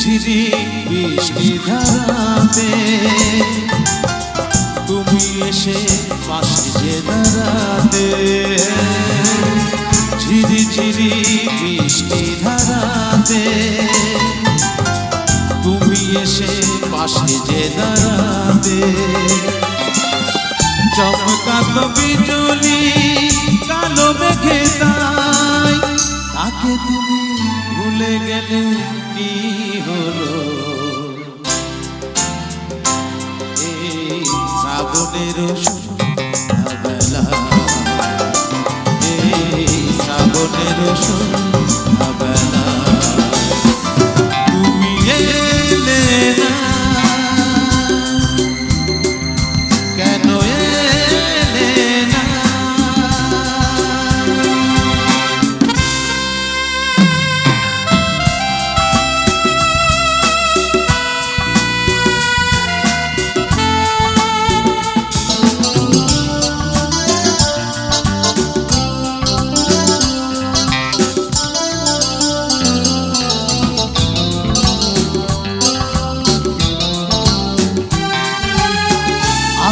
ঝিরি বৃষ্টি ধারাতে। তুমি এসে পাশে যে দাঁড়াতে ঝিরি ঝিরি বৃষ্টি ধারাতে। তুমি এসে পাশে যে দাঁড়াতে চমকাত বিজলি, কালো মেঘে তাই। তাকে তুমি ভুলে গেলে কি হলো। এই শ্রাবণের সন্ধ্যাবেলা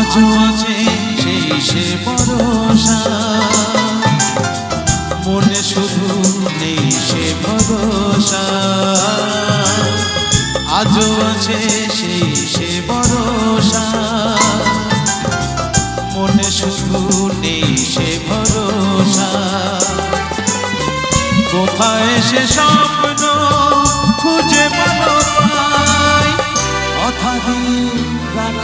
আজও আছে সেই সে ভরসা। মনে শুধু নেই সে ভরসা। আজও আছে সেই সে ভরসা। মনে শুধু নেই সে ভরসা। কোথায় সে স্বপ্ন খুঁজে ভালো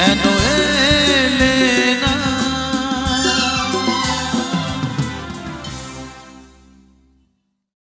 And to.